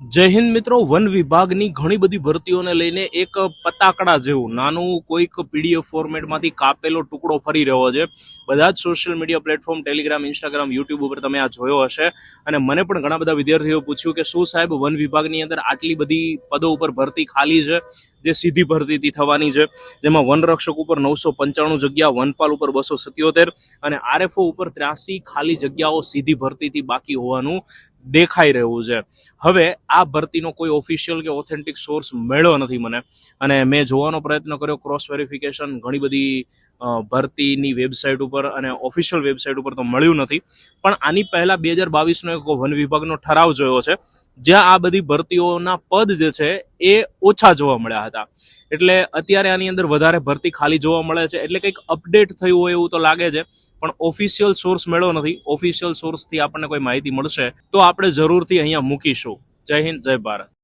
જય હિન્દ મિત્રો, વન વિભાગની ઘણી બધી ભરતીઓને લઈને એક પતાકડા જેવું, નાનું કોઈક પીડીએફ ફોર્મેટમાંથી કાપેલો ટુકડો ફરી રહ્યો છે. બધા જ social media platform Telegram Instagram YouTube ઉપર તમે આ જોયો હશે. અને મને પણ ઘણા બધા વિદ્યાર્થીઓ પૂછ્યું કે શું સાહેબ, વન વિભાગની અંદર આટલી બધી પદો ઉપર ભરતી ખાલી છે? જે સીધી ભરતીથી થવાની છે. જેમાં વનરક્ષક ઉપર નવસો પંચાણું જગ્યા વનપાલ ઉપર બસો સત્યોતેર અને આરએફઓ ઉપર ત્ર્યાસી ખાલી જગ્યાઓ સીધી ભરતીથી બાકી હોવાનું દેખાઈ રહ્યું છે. હવે આ ભરતીનો કોઈ ઓફિશિયલ કે ઓથેન્ટિક સોર્સ મળ્યો નથી મને. અને મેં જોવાનો પ્રયત્ન કર્યો ક્રોસ વેરિફિકેશન ઘણી બધી ભરતીની વેબસાઇટ ઉપર અને ઓફિશિયલ વેબસાઇટ ઉપર તો મળ્યું નથી. પણ આની પહેલાં બે હજાર બાવીસનો એક વન વિભાગનો ઠરાવ જોયો છે. જ્યાં આ બધી ભરતીઓના પદ જે છે એ ઓછા જોવા મળ્યા હતા. એટલે અત્યારે આની અંદર વધારે ભરતી ખાલી જોવા મળે છે. એટલે કંઈક અપડેટ થયું હોય એવું તો લાગે છે, પણ ઓફિશિયલ સોર્સ મેળવો નથી. ઓફિશિયલ સોર્સથી આપણને કોઈ માહિતી મળશે તો આપણે જરૂરથી અહીંયા મૂકીશું. જય હિન્દ, જય ભારત.